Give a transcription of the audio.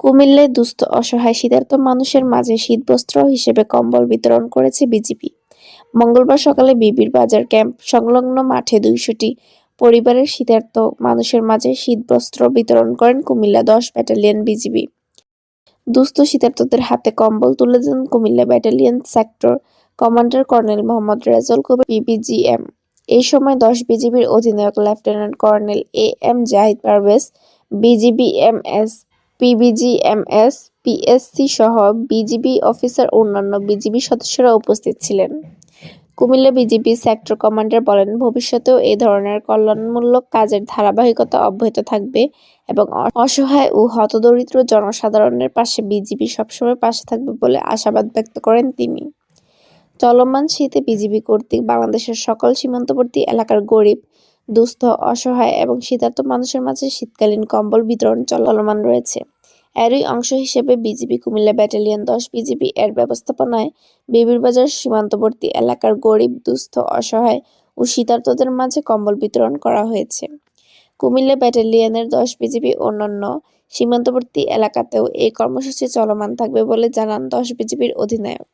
কুমিল্লায় দুস্থ অসহায় শীতার্ত মানুষের মাঝে শীতবস্ত্র হিসেবে কম্বল বিতরণ করেছে বিজেপি। মঙ্গলবার সকালে বিবির বাজার ক্যাম্প সংলগ্ন মাঠে দুইশোটি পরিবারের শীতার্থ মানুষের মাঝে শীতবস্ত্র বিতরণ করেন কুমিল্লা দশ ব্যাটালিয়ন বিজিবি দুস্থ শীতার্থদের হাতে কম্বল তুলে দেন Cumilla battalion sector commander colonel Mohammad Rezal Kabir BBGM. এই সময় দশ বিজিবির অধিনায়ক lieutenant colonel A M Zahid Parvez BGBMS S PSC সহ বিজিবি অফিসার অন্যান্য বিজিবি সদস্যরা উপস্থিত ছিলেন। কুমিল্লা বিজিবি সেক্টর কমান্ডার বলেন, ভবিষ্যতেও এই ধরনের কল্যাণমূলক কাজের ধারাবাহিকতা অব্যাহত থাকবে এবং অসহায় ও হতদরিদ্র জনসাধারণের পাশে বিজিবি সবসময় পাশে থাকবে বলে আশাবাদ ব্যক্ত করেন তিনি। চলমান শীতে বিজিবি কর্তৃক বাংলাদেশের সকল সীমান্তবর্তী এলাকার গরিব, দুস্থ, অসহায় এবং শীতার্ত মানুষের মাঝে শীতকালীন কম্বল বিতরণ চলমান রয়েছে। এরই অংশ হিসেবে বিজিবি কুমিল্লা ব্যাটালিয়ন দশ, বিজিবি এর ব্যবস্থাপনায় বিবিরবাজার সীমান্তবর্তী এলাকার গরিব, দুস্থ, অসহায় ও শীতার্তদের মাঝে কম্বল বিতরণ করা হয়েছে। কুমিল্লা ব্যাটালিয়নের দশ, বিজিবি অন্যান্য সীমান্তবর্তী এলাকাতেও এই কর্মসূচি চলমান থাকবে বলে জানান দশ, বিজিবির অধিনায়ক।